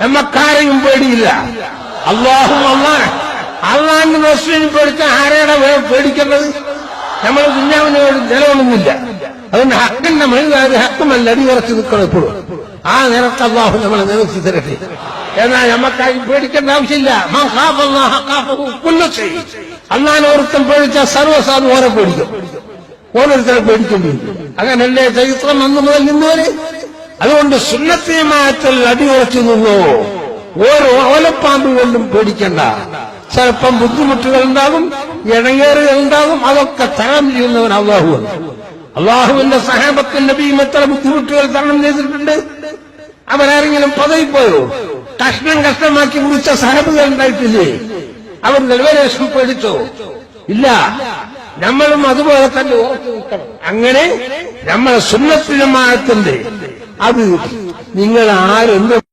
നമ്മക്കാരെയും പേടിയില്ല. അള്ളാഹു അള്ളാൻ അള്ളാന്റെ റസൂലിനെ പേടിച്ച ആരെയാണ് പേടിക്കേണ്ടത്? നമ്മൾ കുഞ്ഞാവിനോട് നിലകൊള്ളുന്നില്ല. അതുകൊണ്ട് ഹക്കിന്റെ മനുകാര് ഹക്കുമല്ല അടിയുറച്ച് നിൽക്കണം എപ്പോഴും ആ നിരക്ക് അള്ളാഹു നമ്മളെ നിലനിർത്തി തരട്ടെ. എന്നാൽ നമ്മക്കാരും പേടിക്കേണ്ട ആവശ്യമില്ല. അള്ളാഹിനെ ഒരുത്തം പേടിച്ച സർവസാധു ഓരോ പേടിക്കും. ഓരോരുത്തരെ പേടിക്കേണ്ടി അങ്ങനെ ചരിത്രം അന്ന് മുതൽ ഇന്ന് വരെ അതുകൊണ്ട് സുന്നത്തിയമായത്തിൽ അടിയുറച്ചു നിന്നു? ഓരോ ഓലപ്പാമ്പ് കൊണ്ടും പേടിക്കണ്ട. ചിലപ്പം ബുദ്ധിമുട്ടുകൾ ഉണ്ടാകും ഇടങ്ങേറുകൾ ഉണ്ടാകും. അതൊക്കെ തരണം ചെയ്യുന്നവൻ അള്ളാഹു അള്ളാഹുവിന്റെ സഹാബത്തിന്റെ നബിയും എത്ര ബുദ്ധിമുട്ടുകൾ തരണം ചെയ്തിട്ടുണ്ട്? അവരാരെങ്കിലും പദവിപ്പോയോ കഷ്ണം കഷ്ണമാക്കി കുറിച്ച സഹാബുകൾ ഉണ്ടായിട്ടില്ലേ? അവർ നിലവരേഷം പേടിച്ചോ? ഇല്ല. നമ്മളും അതുപോലെ തന്നെ ഓർത്തു നിൽക്കണം. അങ്ങനെ നമ്മളെ സുന്നത്തിനമാകത്തിന്റെ അത് നിങ്ങൾ ആരെന്ത്